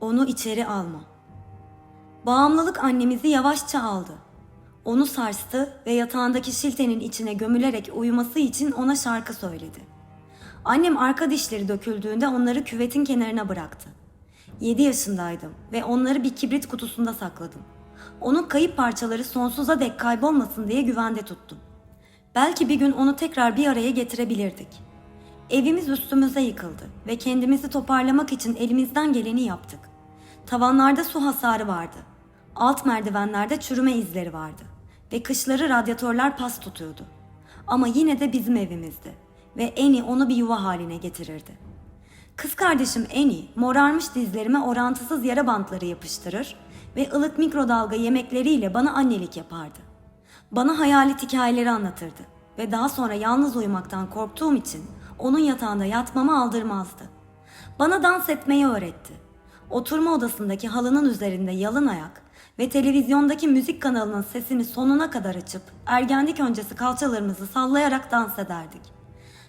Onu içeri alma. Bağımlılık annemizi yavaşça aldı. Onu sarstı ve yatağındaki şiltenin içine gömülerek uyuması için ona şarkı söyledi. Annem arka dişleri döküldüğünde onları küvetin kenarına bıraktı. 7 yaşındaydım ve onları bir kibrit kutusunda sakladım. Onun kayıp parçaları sonsuza dek kaybolmasın diye güvende tuttum. Belki bir gün onu tekrar bir araya getirebilirdik. Evimiz üstümüze yıkıldı ve kendimizi toparlamak için elimizden geleni yaptık. Tavanlarda su hasarı vardı. Alt merdivenlerde çürüme izleri vardı ve kışları radyatörler pas tutuyordu. Ama yine de bizim evimizdi ve Eni onu bir yuva haline getirirdi. Kız kardeşim Eni morarmış dizlerime orantısız yara bantları yapıştırır ve ılık mikrodalga yemekleriyle bana annelik yapardı. Bana hayalet hikayeleri anlatırdı ve daha sonra yalnız uyumaktan korktuğum için onun yatağında yatmamı aldırmazdı. Bana dans etmeyi öğretti. Oturma odasındaki halının üzerinde yalın ayak ve televizyondaki müzik kanalının sesini sonuna kadar açıp ergenlik öncesi kalçalarımızı sallayarak dans ederdik.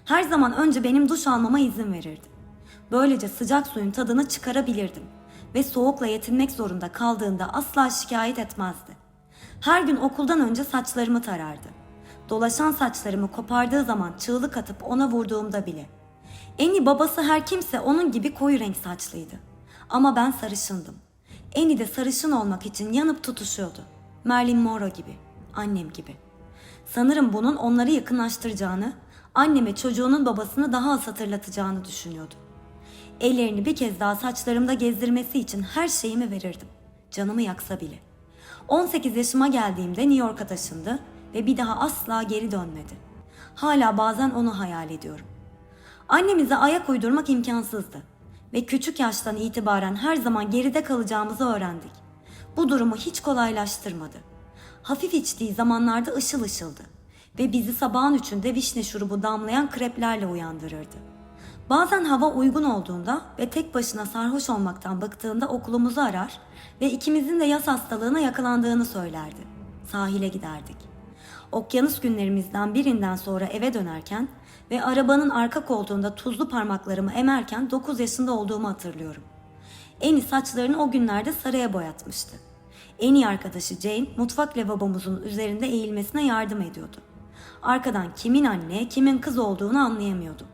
Her zaman önce benim duş almama izin verirdi. Böylece sıcak suyun tadını çıkarabilirdim ve soğukla yetinmek zorunda kaldığında asla şikayet etmezdi. Her gün okuldan önce saçlarımı tarardı. Dolaşan saçlarımı kopardığı zaman çığlık atıp ona vurduğumda bile. Eni babası her kimse onun gibi koyu renk saçlıydı. Ama ben sarışındım. Eni de sarışın olmak için yanıp tutuşuyordu. Marilyn Monroe gibi, annem gibi. Sanırım bunun onları yakınlaştıracağını, anneme çocuğunun babasını daha az hatırlatacağını düşünüyordu. Ellerini bir kez daha saçlarımda gezdirmesi için her şeyimi verirdim. Canımı yaksa bile. 18 yaşıma geldiğimde New York'a taşındı ve bir daha asla geri dönmedi. Hala bazen onu hayal ediyorum. Annemize ayak uydurmak imkansızdı ve küçük yaştan itibaren her zaman geride kalacağımızı öğrendik. Bu durumu hiç kolaylaştırmadı. Hafif içtiği zamanlarda ışıl ışıldı ve bizi sabahın üçünde vişne şurubu damlayan kreplerle uyandırırdı. Bazen hava uygun olduğunda ve tek başına sarhoş olmaktan bıktığında okulumuzu arar ve ikimizin de yaz hastalığına yakalandığını söylerdi. Sahile giderdik. Okyanus günlerimizden birinden sonra eve dönerken ve arabanın arka koltuğunda tuzlu parmaklarımı emerken 9 yaşında olduğumu hatırlıyorum. Eni saçlarını o günlerde sarıya boyatmıştı. En iyi arkadaşı Jane mutfak lavabomuzun üzerinde eğilmesine yardım ediyordu. Arkadan kimin anne, kimin kız olduğunu anlayamıyordum.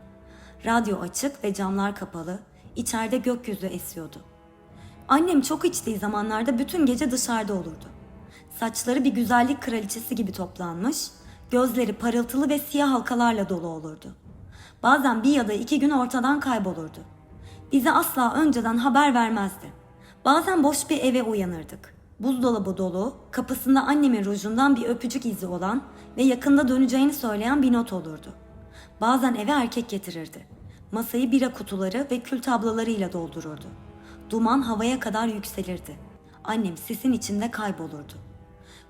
Radyo açık ve camlar kapalı, içeride gökyüzü esiyordu. Annem çok içtiği zamanlarda bütün gece dışarıda olurdu. Saçları bir güzellik kraliçesi gibi toplanmış, gözleri parıltılı ve siyah halkalarla dolu olurdu. Bazen bir ya da iki gün ortadan kaybolurdu. Bize asla önceden haber vermezdi. Bazen boş bir eve uyanırdık. Buzdolabı dolu, kapısında annemin rujundan bir öpücük izi olan ve yakında döneceğini söyleyen bir not olurdu. Bazen eve erkek getirirdi. Masayı bira kutuları ve kül tablolarıyla doldururdu. Duman havaya kadar yükselirdi. Annem sisin içinde kaybolurdu.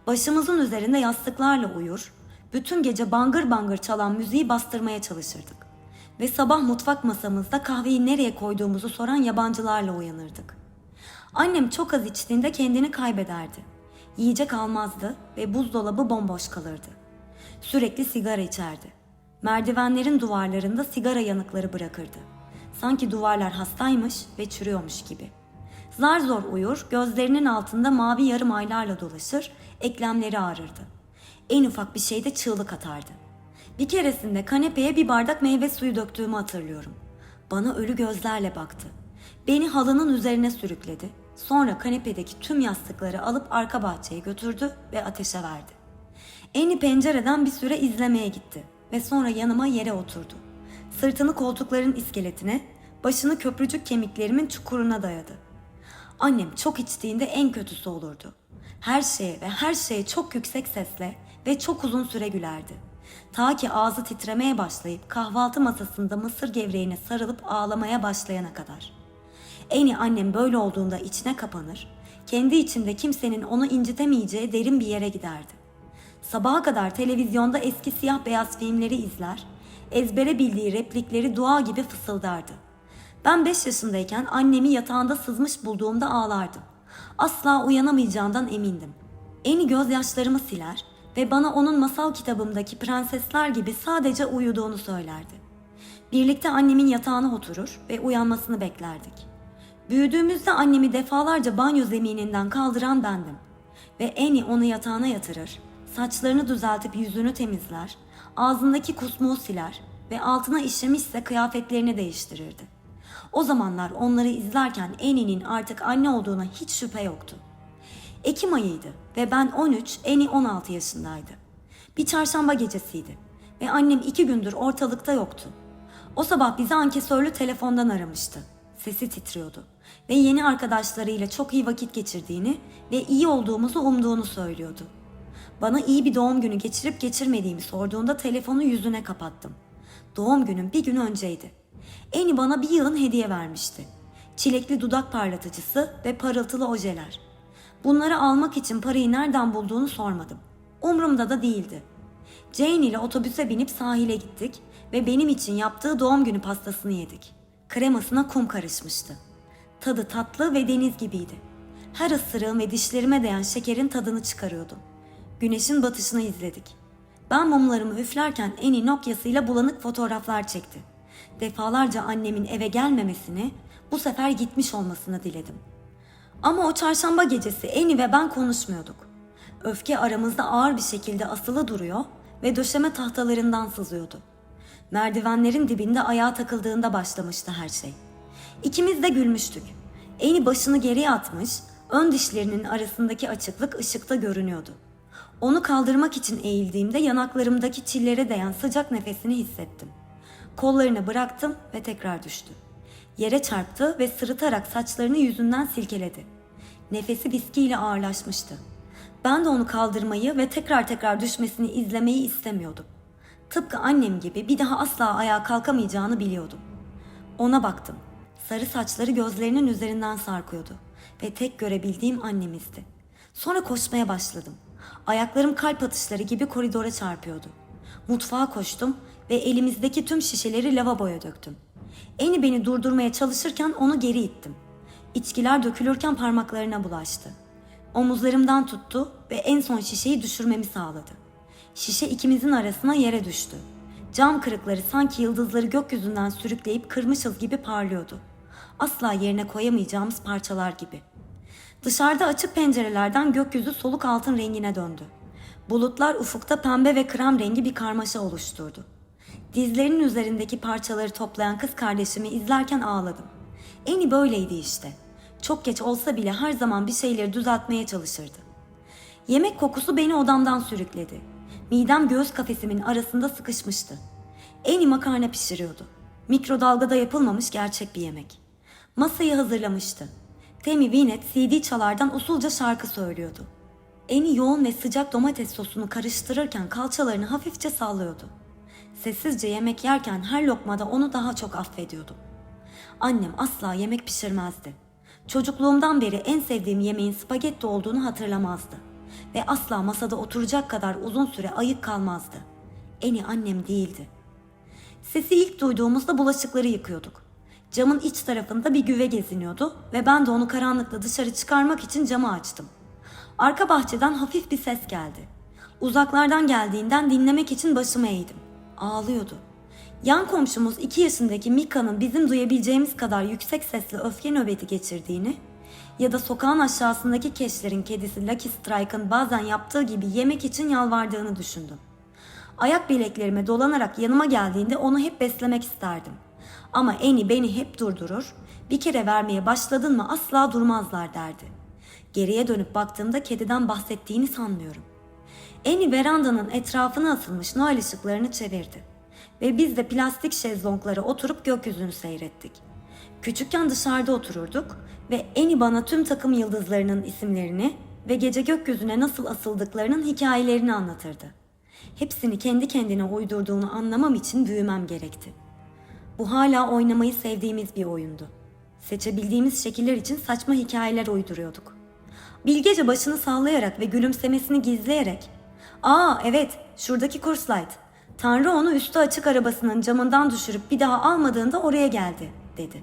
Başımızın üzerinde yastıklarla uyur, bütün gece bangır bangır çalan müziği bastırmaya çalışırdık. Ve sabah mutfak masamızda kahveyi nereye koyduğumuzu soran yabancılarla uyanırdık. Annem çok az içtiğinde kendini kaybederdi. Yiyecek almazdı ve buzdolabı bomboş kalırdı. Sürekli sigara içerdi. Merdivenlerin duvarlarında sigara yanıkları bırakırdı. Sanki duvarlar hastaymış ve çürüyormuş gibi. Zar zor uyur, gözlerinin altında mavi yarım aylarla dolaşır, eklemleri ağrırdı. En ufak bir şeyde çığlık atardı. Bir keresinde kanepeye bir bardak meyve suyu döktüğümü hatırlıyorum. Bana ölü gözlerle baktı. Beni halının üzerine sürükledi. Sonra kanepedeki tüm yastıkları alıp arka bahçeye götürdü ve ateşe verdi. Eni pencereden bir süre izlemeye gitti ve sonra yanıma yere oturdu. Sırtını koltukların iskeletine, başını köprücük kemiklerimin çukuruna dayadı. Annem çok içtiğinde en kötüsü olurdu. Her şeye ve her şeye çok yüksek sesle ve çok uzun süre gülerdi. Ta ki ağzı titremeye başlayıp kahvaltı masasında mısır gevreğine sarılıp ağlamaya başlayana kadar. Eni annem böyle olduğunda içine kapanır, kendi içinde kimsenin onu incitemeyeceği derin bir yere giderdi. Sabaha kadar televizyonda eski siyah beyaz filmleri izler, ezbere bildiği replikleri dua gibi fısıldardı. Ben 5 yaşındayken annemi yatağında sızmış bulduğumda ağlardım. Asla uyanamayacağından emindim. Eni gözyaşlarımı siler ve bana onun masal kitabımdaki prensesler gibi sadece uyuduğunu söylerdi. Birlikte annemin yatağına oturur ve uyanmasını beklerdik. Büyüdüğümüzde annemi defalarca banyo zemininden kaldıran bendim. Ve Annie onu yatağına yatırır, saçlarını düzeltip yüzünü temizler, ağzındaki kusmuğu siler ve altına işemişse kıyafetlerini değiştirirdi. O zamanlar onları izlerken Annie'nin artık anne olduğuna hiç şüphe yoktu. Ekim ayıydı ve ben 13, Eni 16 yaşındaydı. Bir çarşamba gecesiydi ve annem iki gündür ortalıkta yoktu. O sabah bizi ankesörlü telefondan aramıştı. Sesi titriyordu ve yeni arkadaşlarıyla çok iyi vakit geçirdiğini ve iyi olduğumuzu umduğunu söylüyordu. Bana iyi bir doğum günü geçirip geçirmediğimi sorduğunda telefonu yüzüne kapattım. Doğum günüm bir gün önceydi. Eni bana bir yığın hediye vermişti. Çilekli dudak parlatıcısı ve parıltılı ojeler. Bunları almak için parayı nereden bulduğunu sormadım. Umrumda da değildi. Jane ile otobüse binip sahile gittik ve benim için yaptığı doğum günü pastasını yedik. Kremasına kum karışmıştı. Tadı tatlı ve deniz gibiydi. Her ısırığım ve dişlerime değen şekerin tadını çıkarıyordum. Güneşin batışını izledik. Ben mumlarımı üflerken Eni Nokia'sıyla bulanık fotoğraflar çekti. Defalarca annemin eve gelmemesini, bu sefer gitmiş olmasını diledim. Ama o çarşamba gecesi Eni ve ben konuşmuyorduk. Öfke aramızda ağır bir şekilde asılı duruyor ve döşeme tahtalarından sızıyordu. Merdivenlerin dibinde ayağa takıldığında başlamıştı her şey. İkimiz de gülmüştük. Eni başını geriye atmış, ön dişlerinin arasındaki açıklık ışıkta görünüyordu. Onu kaldırmak için eğildiğimde yanaklarımdaki çillere değen sıcak nefesini hissettim. Kollarını bıraktım ve tekrar düştü. Yere çarptı ve sırıtarak saçlarını yüzünden silkeledi. Nefesi viskiyle ağırlaşmıştı. Ben de onu kaldırmayı ve tekrar tekrar düşmesini izlemeyi istemiyordum. Tıpkı annem gibi bir daha asla ayağa kalkamayacağını biliyordum. Ona baktım. Sarı saçları gözlerinin üzerinden sarkıyordu ve tek görebildiğim annemizdi. Sonra koşmaya başladım. Ayaklarım kalp atışları gibi koridora çarpıyordu. Mutfağa koştum ve elimizdeki tüm şişeleri lavaboya döktüm. Eni beni durdurmaya çalışırken onu geri ittim. İçkiler dökülürken parmaklarına bulaştı. Omuzlarımdan tuttu ve en son şişeyi düşürmemi sağladı. Şişe ikimizin arasına yere düştü. Cam kırıkları sanki yıldızları gökyüzünden sürükleyip kırmışız gibi parlıyordu. Asla yerine koyamayacağımız parçalar gibi. Dışarıda açık pencerelerden gökyüzü soluk altın rengine döndü. Bulutlar ufukta pembe ve krem rengi bir karmaşa oluşturdu. Dizlerinin üzerindeki parçaları toplayan kız kardeşimi izlerken ağladım. Eni böyleydi işte. Çok geç olsa bile her zaman bir şeyleri düzeltmeye çalışırdı. Yemek kokusu beni odamdan sürükledi. Midem göğüs kafesimin arasında sıkışmıştı. Eni makarna pişiriyordu. Mikrodalgada yapılmamış gerçek bir yemek. Masayı hazırlamıştı. Temi Wynette CD çalardan usulca şarkı söylüyordu. Eni yoğun ve sıcak domates sosunu karıştırırken kalçalarını hafifçe sallıyordu. Sessizce yemek yerken her lokmada onu daha çok affediyordum. Annem asla yemek pişirmezdi. Çocukluğumdan beri en sevdiğim yemeğin spagetti olduğunu hatırlamazdı. Ve asla masada oturacak kadar uzun süre ayık kalmazdı. Eni annem değildi. Sesi ilk duyduğumuzda bulaşıkları yıkıyorduk. Camın iç tarafında bir güve geziniyordu ve ben de onu karanlıkta dışarı çıkarmak için camı açtım. Arka bahçeden hafif bir ses geldi. Uzaklardan geldiğinden dinlemek için başımı eğdim. Ağlıyordu. Yan komşumuz iki yaşındaki Mika'nın bizim duyabileceğimiz kadar yüksek sesli öfke nöbeti geçirdiğini ya da sokağın aşağısındaki keşlerin kedisi Lucky Strike'ın bazen yaptığı gibi yemek için yalvardığını düşündüm. Ayak bileklerime dolanarak yanıma geldiğinde onu hep beslemek isterdim. Ama Eni beni hep durdurur, bir kere vermeye başladın mı asla durmazlar derdi. Geriye dönüp baktığımda kediden bahsettiğini sanmıyorum. Eni verandanın etrafına asılmış Noel ışıklarını çevirdi. Ve biz de plastik şezlonglara oturup gökyüzünü seyrettik. Küçükken dışarıda otururduk ve Eni bana tüm takım yıldızlarının isimlerini ve gece gökyüzüne nasıl asıldıklarının hikayelerini anlatırdı. Hepsini kendi kendine uydurduğunu anlamam için büyümem gerekti. Bu hala oynamayı sevdiğimiz bir oyundu. Seçebildiğimiz şekiller için saçma hikayeler uyduruyorduk. Bilgece başını sallayarak ve gülümsemesini gizleyerek ''Aa evet şuradaki kurslayt. Tanrı onu üstü açık arabasının camından düşürüp bir daha almadığında oraya geldi.'' dedi.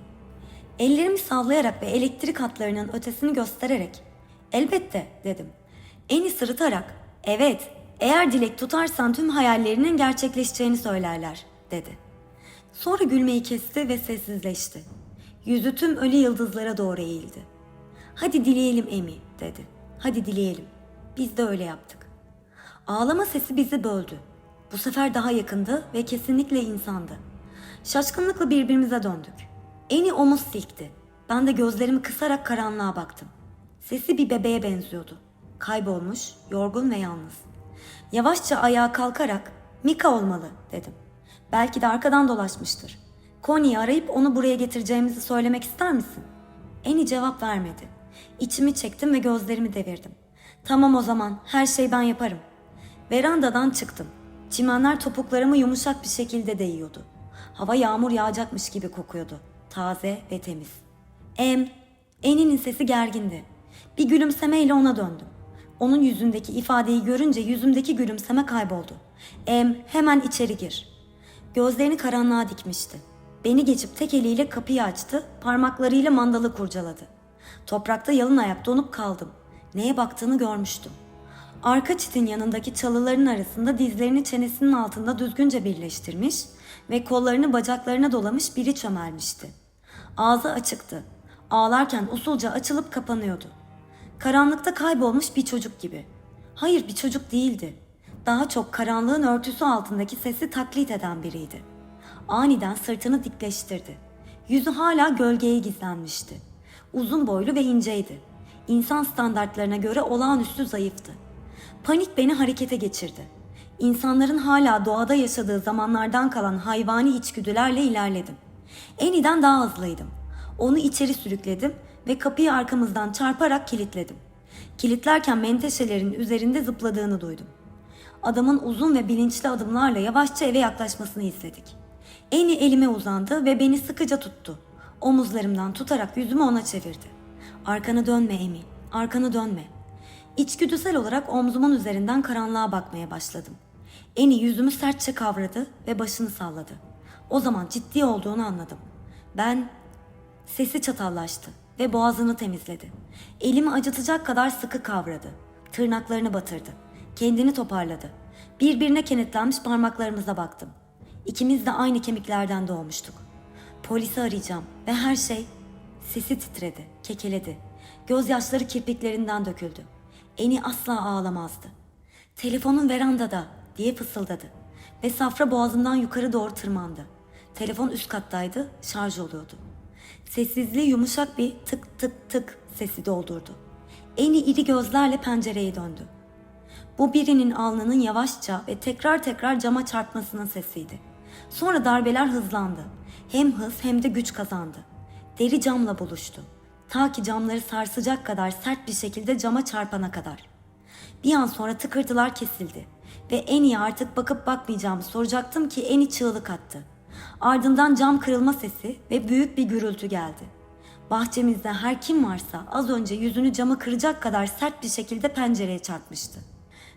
Ellerimi sallayarak ve elektrik hatlarının ötesini göstererek ''Elbette'' dedim. Eni sırıtarak ''Evet, eğer dilek tutarsan tüm hayallerinin gerçekleşeceğini söylerler.'' dedi. Sonra gülmeyi kesti ve sessizleşti. Yüzü tüm ölü yıldızlara doğru eğildi. Hadi dileyelim Emi dedi. Hadi dileyelim. Biz de öyle yaptık. Ağlama sesi bizi böldü. Bu sefer daha yakındı ve kesinlikle insandı. Şaşkınlıkla birbirimize döndük. Eni omuz silkti. Ben de gözlerimi kısarak karanlığa baktım. Sesi bir bebeğe benziyordu. Kaybolmuş, yorgun ve yalnız. Yavaşça ayağa kalkarak Mika olmalı dedim. Belki de arkadan dolaşmıştır. Connie'yi arayıp onu buraya getireceğimizi söylemek ister misin? Eni cevap vermedi. İçimi çektim ve gözlerimi devirdim. Tamam o zaman her şeyi ben yaparım. Verandadan çıktım. Çimenler topuklarımı yumuşak bir şekilde değiyordu. Hava yağmur yağacakmış gibi kokuyordu. Taze ve temiz. Em, Eni'nin sesi gergindi. Bir gülümsemeyle ona döndüm. Onun yüzündeki ifadeyi görünce yüzümdeki gülümseme kayboldu. Em, hemen içeri gir. Gözlerini karanlığa dikmişti. Beni geçip tek eliyle kapıyı açtı, parmaklarıyla mandalı kurcaladı. Toprakta yalın ayak donup kaldım. Neye baktığını görmüştüm. Arka çitin yanındaki çalıların arasında dizlerini çenesinin altında düzgünce birleştirmiş ve kollarını bacaklarına dolamış biri çömelmişti. Ağzı açıktı. Ağlarken usulca açılıp kapanıyordu. Karanlıkta kaybolmuş bir çocuk gibi. Hayır bir çocuk değildi. Daha çok karanlığın örtüsü altındaki sesi taklit eden biriydi. Aniden sırtını dikleştirdi. Yüzü hala gölgeye gizlenmişti. Uzun boylu ve inceydi. İnsan standartlarına göre olağanüstü zayıftı. Panik beni harekete geçirdi. İnsanların hala doğada yaşadığı zamanlardan kalan hayvani içgüdülerle ilerledim. Eniden daha hızlıydım. Onu içeri sürükledim ve kapıyı arkamızdan çarparak kilitledim. Kilitlerken menteşelerin üzerinde zıpladığını duydum. Adamın uzun ve bilinçli adımlarla yavaşça eve yaklaşmasını izledik. Eni elime uzandı ve beni sıkıca tuttu. Omuzlarımdan tutarak yüzümü ona çevirdi. Arkanı dönme Emi, arkanı dönme. İçgüdüsel olarak omzumun üzerinden karanlığa bakmaya başladım. Eni yüzümü sertçe kavradı ve başını salladı. O zaman ciddi olduğunu anladım. Ben Sesi çatallaştı ve boğazını temizledi. Elimi acıtacak kadar sıkı kavradı. Tırnaklarını batırdı. Kendini toparladı. Birbirine kenetlenmiş parmaklarımıza baktım. İkimiz de aynı kemiklerden doğmuştuk. Polisi arayacağım ve her şey... Sesi titredi, kekeledi. Gözyaşları kirpiklerinden döküldü. Eni asla ağlamazdı. Telefonun verandada diye fısıldadı. Ve safra boğazımdan yukarı doğru tırmandı. Telefon üst kattaydı, şarj oluyordu. Sessizliği yumuşak bir tık tık tık sesi doldurdu. Eni iri gözlerle pencereye döndü. Bu birinin alnının yavaşça ve tekrar tekrar cama çarpmasının sesiydi. Sonra darbeler hızlandı. Hem hız hem de güç kazandı. Deri camla buluştu. Ta ki camları sarsacak kadar sert bir şekilde cama çarpana kadar. Bir an sonra tıkırtılar kesildi ve en iyi artık bakıp bakmayacağımı soracaktım ki Eni çığlık attı. Ardından cam kırılma sesi ve büyük bir gürültü geldi. Bahçemizde her kim varsa az önce yüzünü cama kıracak kadar sert bir şekilde pencereye çarpmıştı.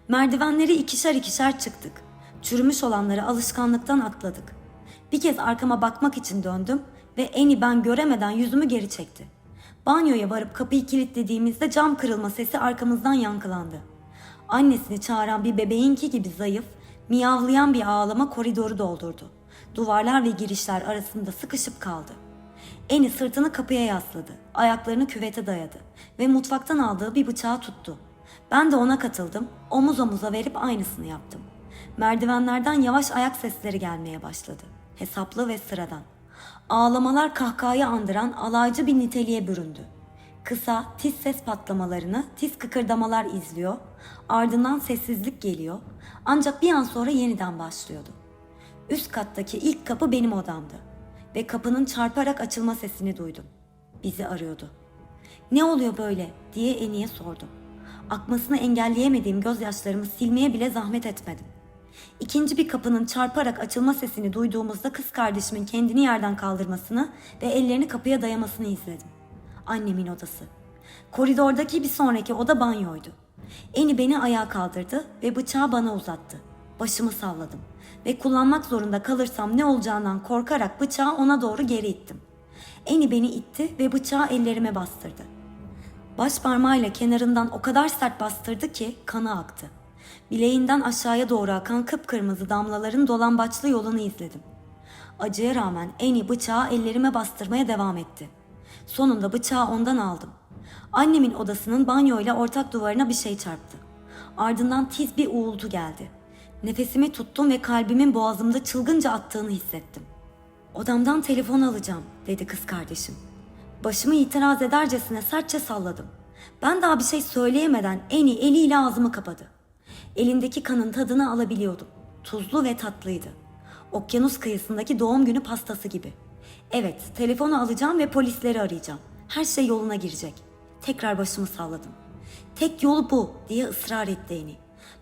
Merdivenleri ikişer ikişer çıktık. Çürümüş olanları alışkanlıktan atladık. Bir kez arkama bakmak için döndüm ve Eni ben göremeden yüzümü geri çekti. Banyoya varıp kapıyı kilitlediğimizde cam kırılma sesi arkamızdan yankılandı. Annesini çağıran bir bebeğinki gibi zayıf, miyavlayan bir ağlama koridoru doldurdu. Duvarlar ve girişler arasında sıkışıp kaldı. Eni sırtını kapıya yasladı, ayaklarını küvete dayadı ve mutfaktan aldığı bir bıçağı tuttu. Ben de ona katıldım, omuz omuza verip aynısını yaptım. Merdivenlerden yavaş ayak sesleri gelmeye başladı. Hesaplı ve sıradan. Ağlamalar kahkahayı andıran alaycı bir niteliğe büründü. Kısa, tiz ses patlamalarını, tiz kıkırdamalar izliyor, ardından sessizlik geliyor ancak bir an sonra yeniden başlıyordu. Üst kattaki ilk kapı benim odamdı ve kapının çarparak açılma sesini duydum. Bizi arıyordu. Ne oluyor böyle diye Eni'ye sordum. Akmasını engelleyemediğim gözyaşlarımı silmeye bile zahmet etmedim. İkinci bir kapının çarparak açılma sesini duyduğumuzda kız kardeşimin kendini yerden kaldırmasını ve ellerini kapıya dayamasını izledim. Annemin odası. Koridordaki bir sonraki oda banyoydu. Eni beni ayağa kaldırdı ve bıçağı bana uzattı. Başımı salladım ve kullanmak zorunda kalırsam ne olacağından korkarak bıçağı ona doğru geri ittim. Eni beni itti ve bıçağı ellerime bastırdı. Baş parmağıyla kenarından o kadar sert bastırdı ki kanı aktı. Bileğinden aşağıya doğru akan kıpkırmızı damlaların dolambaçlı yolunu izledim. Acıya rağmen Eni bıçağı ellerime bastırmaya devam etti. Sonunda bıçağı ondan aldım. Annemin odasının banyoyla ortak duvarına bir şey çarptı. Ardından tiz bir uğultu geldi. Nefesimi tuttum ve kalbimin boğazımda çılgınca attığını hissettim. Odamdan telefon alacağım dedi kız kardeşim. Başımı itiraz edercesine sertçe salladım. Ben daha bir şey söyleyemeden Eni eliyle ağzımı kapadı. Elindeki kanın tadını alabiliyordum. Tuzlu ve tatlıydı. Okyanus kıyısındaki doğum günü pastası gibi. Evet, telefonu alacağım ve polisleri arayacağım. Her şey yoluna girecek. Tekrar başımı salladım. Tek yolu bu diye ısrar etti Eni.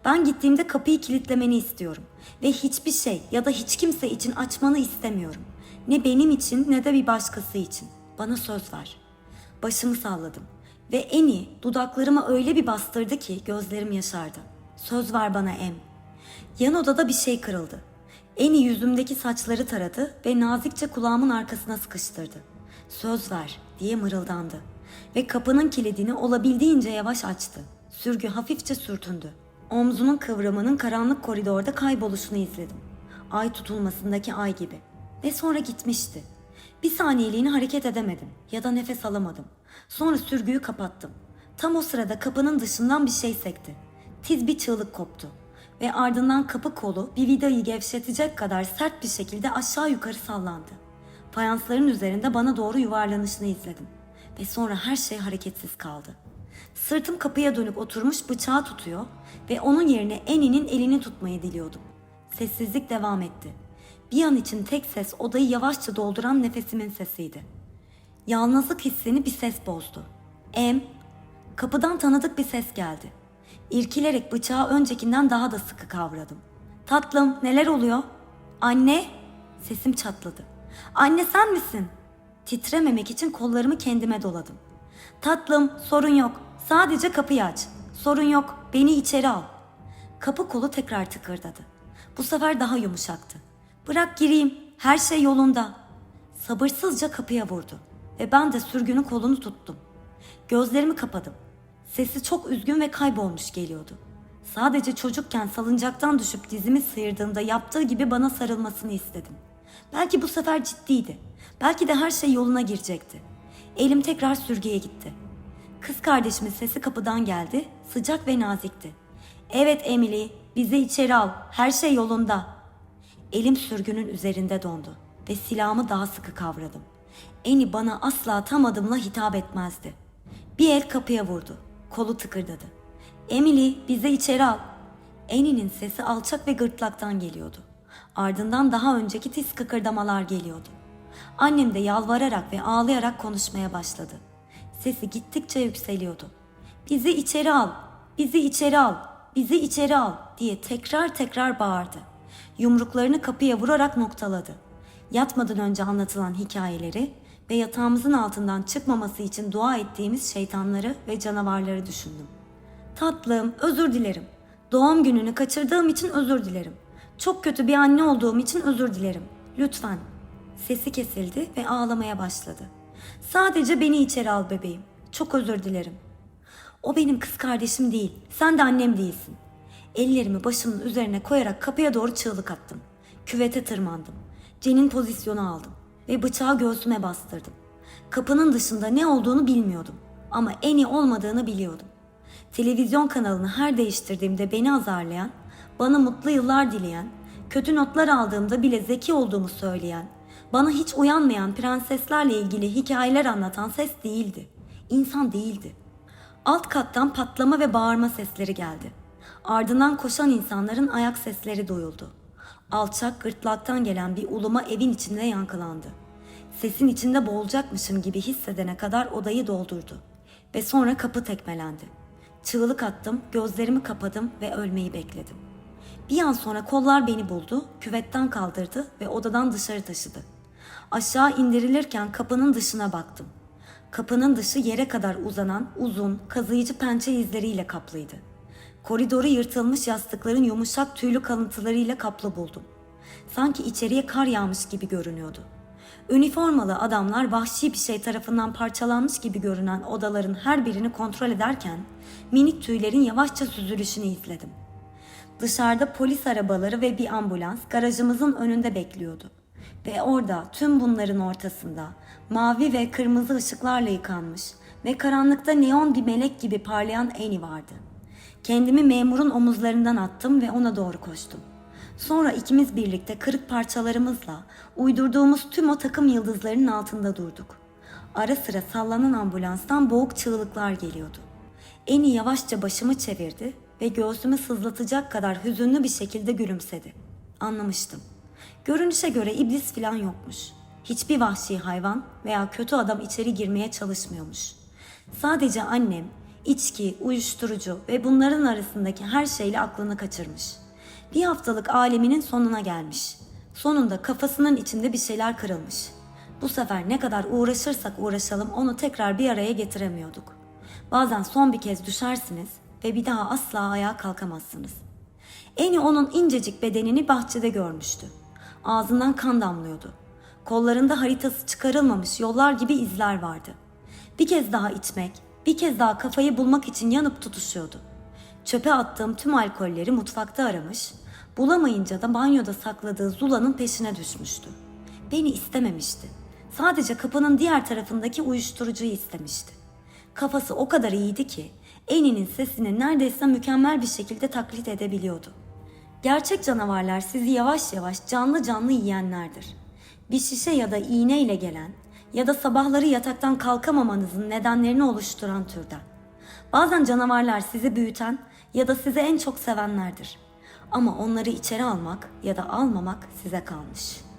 Ben gittiğimde kapıyı kilitlemeni istiyorum. Ve hiçbir şey ya da hiç kimse için açmanı istemiyorum. Ne benim için ne de bir başkası için. Bana söz ver. Başımı salladım. Ve Eni dudaklarıma öyle bir bastırdı ki gözlerim yaşardı. Söz ver bana Em. Yan odada bir şey kırıldı. Eni yüzümdeki saçları taradı ve nazikçe kulağımın arkasına sıkıştırdı. Söz ver diye mırıldandı. Ve kapının kilidini olabildiğince yavaş açtı. Sürgü hafifçe sürtündü. Omzunun kıvrımının karanlık koridorda kayboluşunu izledim. Ay tutulmasındaki ay gibi. Ve sonra gitmişti. Bir saniyeliğine hareket edemedim ya da nefes alamadım. Sonra sürgüyü kapattım. Tam o sırada kapının dışından bir şey sekti. Tiz bir çığlık koptu. Ve ardından kapı kolu bir vidayı gevşetecek kadar sert bir şekilde aşağı yukarı sallandı. Fayansların üzerinde bana doğru yuvarlanışını izledim. Ve sonra her şey hareketsiz kaldı. Sırtım kapıya dönük oturmuş bıçağı tutuyor ve onun yerine Eni'nin elini tutmayı diliyordum. Sessizlik devam etti. Bir an için tek ses odayı yavaşça dolduran nefesimin sesiydi. Yalnızlık hissini bir ses bozdu. Em, kapıdan tanıdık bir ses geldi. İrkilerek bıçağı öncekinden daha da sıkı kavradım. Tatlım, neler oluyor? Anne, sesim çatladı. Anne sen misin? Titrememek için kollarımı kendime doladım. Tatlım, sorun yok. Sadece kapıyı aç. Sorun yok. Beni içeri al. Kapı kolu tekrar tıkırdadı. Bu sefer daha yumuşaktı. Bırak gireyim. Her şey yolunda. Sabırsızca kapıya vurdu ve ben de sürgünün kolunu tuttum. Gözlerimi kapadım. Sesi çok üzgün ve kaybolmuş geliyordu. Sadece çocukken salıncaktan düşüp dizimi sıyırdığımda yaptığı gibi bana sarılmasını istedim. Belki bu sefer ciddiydi. Belki de her şey yoluna girecekti. Elim tekrar sürgüye gitti. Kız kardeşimin sesi kapıdan geldi, sıcak ve nazikti. Evet Emily, bizi içeri al, her şey yolunda. Elim sürgünün üzerinde dondu ve silahımı daha sıkı kavradım. Eni bana asla tam adımla hitap etmezdi. Bir el kapıya vurdu. Kolu tıkırdadı. Emily bize içeri al. Eni'nin sesi alçak ve gırtlaktan geliyordu. Ardından daha önceki tiz kıkırdamalar geliyordu. Annem de yalvararak ve ağlayarak konuşmaya başladı. Sesi gittikçe yükseliyordu. Bizi içeri al, bizi içeri al, bizi içeri al diye tekrar tekrar bağırdı. Yumruklarını kapıya vurarak noktaladı. Yatmadan önce anlatılan hikayeleri ve yatağımızın altından çıkmaması için dua ettiğimiz şeytanları ve canavarları düşündüm. Tatlım, özür dilerim. Doğum gününü kaçırdığım için özür dilerim. Çok kötü bir anne olduğum için özür dilerim. Lütfen. Sesi kesildi ve ağlamaya başladı. Sadece beni içeri al bebeğim. Çok özür dilerim. O benim kız kardeşim değil. Sen de annem değilsin. Ellerimi başımın üzerine koyarak kapıya doğru çığlık attım. Küvete tırmandım. Cenin pozisyonu aldım ve bıçağı göğsüme bastırdım. Kapının dışında ne olduğunu bilmiyordum ama en iyi olmadığını biliyordum. Televizyon kanalını her değiştirdiğimde beni azarlayan, bana mutlu yıllar dileyen, kötü notlar aldığımda bile zeki olduğumu söyleyen, bana hiç uyanmayan prenseslerle ilgili hikayeler anlatan ses değildi. İnsan değildi. Alt kattan patlama ve bağırma sesleri geldi. Ardından koşan insanların ayak sesleri duyuldu. Alçak gırtlaktan gelen bir uluma evin içinde yankılandı. Sesin içinde boğulacakmışım gibi hissedene kadar odayı doldurdu. Ve sonra kapı tekmelendi. Çığlık attım, gözlerimi kapadım ve ölmeyi bekledim. Bir an sonra kollar beni buldu, küvetten kaldırdı ve odadan dışarı taşıdı. Aşağı indirilirken kapının dışına baktım. Kapının dışı yere kadar uzanan uzun, kazıyıcı pençe izleriyle kaplıydı. Koridoru yırtılmış yastıkların yumuşak tüylü kalıntılarıyla kaplı buldum. Sanki içeriye kar yağmış gibi görünüyordu. Üniformalı adamlar vahşi bir şey tarafından parçalanmış gibi görünen odaların her birini kontrol ederken minik tüylerin yavaşça süzülüşünü izledim. Dışarıda polis arabaları ve bir ambulans garajımızın önünde bekliyordu. Ve orada tüm bunların ortasında mavi ve kırmızı ışıklarla yıkanmış ve karanlıkta neon bir melek gibi parlayan Eni vardı. Kendimi memurun omuzlarından attım ve ona doğru koştum. Sonra ikimiz birlikte kırık parçalarımızla uydurduğumuz tüm o takım yıldızlarının altında durduk. Ara sıra sallanan ambulanstan boğuk çığlıklar geliyordu. Eni yavaşça başımı çevirdi ve göğsümü sızlatacak kadar hüzünlü bir şekilde gülümsedi. Anlamıştım. Görünüşe göre iblis falan yokmuş. Hiçbir vahşi hayvan veya kötü adam içeri girmeye çalışmıyormuş. Sadece annem içki, uyuşturucu ve bunların arasındaki her şeyle aklını kaçırmış. Bir haftalık aleminin sonuna gelmiş. Sonunda kafasının içinde bir şeyler kırılmış. Bu sefer ne kadar uğraşırsak uğraşalım onu tekrar bir araya getiremiyorduk. Bazen son bir kez düşersiniz ve bir daha asla ayağa kalkamazsınız. Eni onun incecik bedenini bahçede görmüştü. Ağzından kan damlıyordu. Kollarında haritası çıkarılmamış yollar gibi izler vardı. Bir kez daha içmek, bir kez daha kafayı bulmak için yanıp tutuşuyordu. Çöpe attığım tüm alkolleri mutfakta aramış, bulamayınca da banyoda sakladığı Zula'nın peşine düşmüştü. Beni istememişti. Sadece kapının diğer tarafındaki uyuşturucuyu istemişti. Kafası o kadar iyiydi ki Eni'nin sesini neredeyse mükemmel bir şekilde taklit edebiliyordu. Gerçek canavarlar sizi yavaş yavaş canlı canlı yiyenlerdir. Bir şişe ya da iğne ile gelen ya da sabahları yataktan kalkamamanızın nedenlerini oluşturan türden. Bazen canavarlar sizi büyüten ya da sizi en çok sevenlerdir. Ama onları içeri almak ya da almamak size kalmış.''